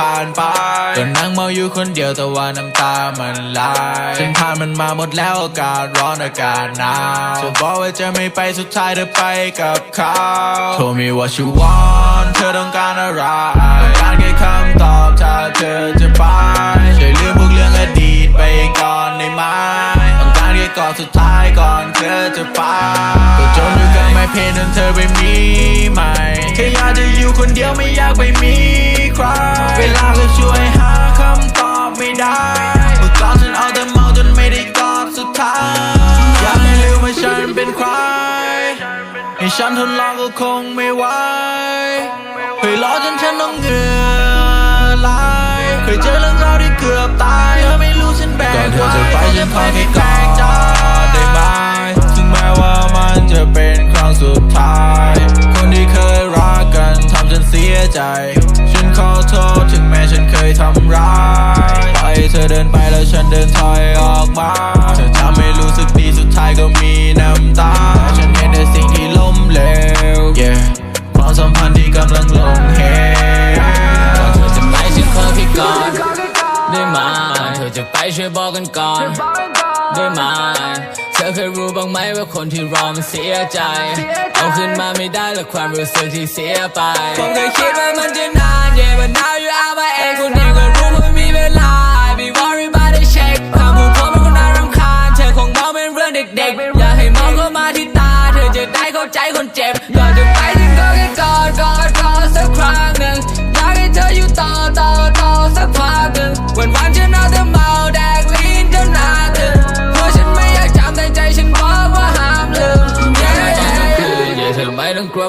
ผ่านไปก็นั่งเมาอยู่คนเดียวแต่ว่าน้ำตามันไหลฉันผ่านมันมาหมดแล้วอากาศร้อนอากาศหนาวเธอบอกว่าจะไม่ไปสุดท้ายเธอไปกับเขา Told me what you want เธอต้องการอะไรต้องการแค่คำตอบถ้าเธอจะไปช่วยลืมพวกเรื่องอดีตไปก่อนได้ไหมต้องการแค่กอดสุดท้ายก่อนเธอจะไปก็จนอยู่กับไม่เพนจนเธอไปมีใหม่แค่อยากจะอยู่คนเดียวไม่อยากไปมี ใครเวลาก็ช่วยหาคำตอบไม่ได้ เมื่อก่อนฉันเอาแต่เมาจนไม่ได้กอดสุดท้าย อยากให้ลืมว่าฉันเป็นใครให้ฉันทนรอก็คงไม่ไหวเคยรอจนฉันต้องเหงื่อไหลเคยเจอเรื่องราวที่เกือบตายเธอไม่รู้ฉันแบกก่อนเธอจะไปฉันขอแค่กอได้ไหมถึงแม้ว่ามันจะเป็นครั้งสุดท้าย คนที่เคยรักกันทำฉันเสียใจ อยให้เธอเดินไปแล้วฉันเดินถอยออกมาเธอทำให้รู้สึกดีสุดท้ายก็มีน้ำตาฉันเห็นแต่สิ่งที่ล้มเหลว yeah ความสัมพันธ์ที่กำลังลงเหวก่อนเธอจะไปฉันขอแค่ก่อนได้ไหมก่อนเธอจะไปช่วยบอกกันก่อนได้ไหมเธอเคยรู้บ้างไหมว่าคนที่รอมันเสียใจ เอาขึ้นมาไม่ได้และความรู้สึกที่เสียไป ผมเคยคิดว่ามันจะนาน yeah but now you are my ex เข้าใจคนเจ็บก่อนจะไปถึงก็แค่กอดกอดกอดสักครั้งหนึ่งอยากให้เธออยู่ต่อต่อต่อสักพักหนึ่งวันวันฉันเอาแต่เมาแดกลิ้นจนหนาตึงเพราะฉันไม่อยากจำแต่ใจฉันบอกว่าห้ามลืม yeah yeah yeah เธอไม่ต้องกลัว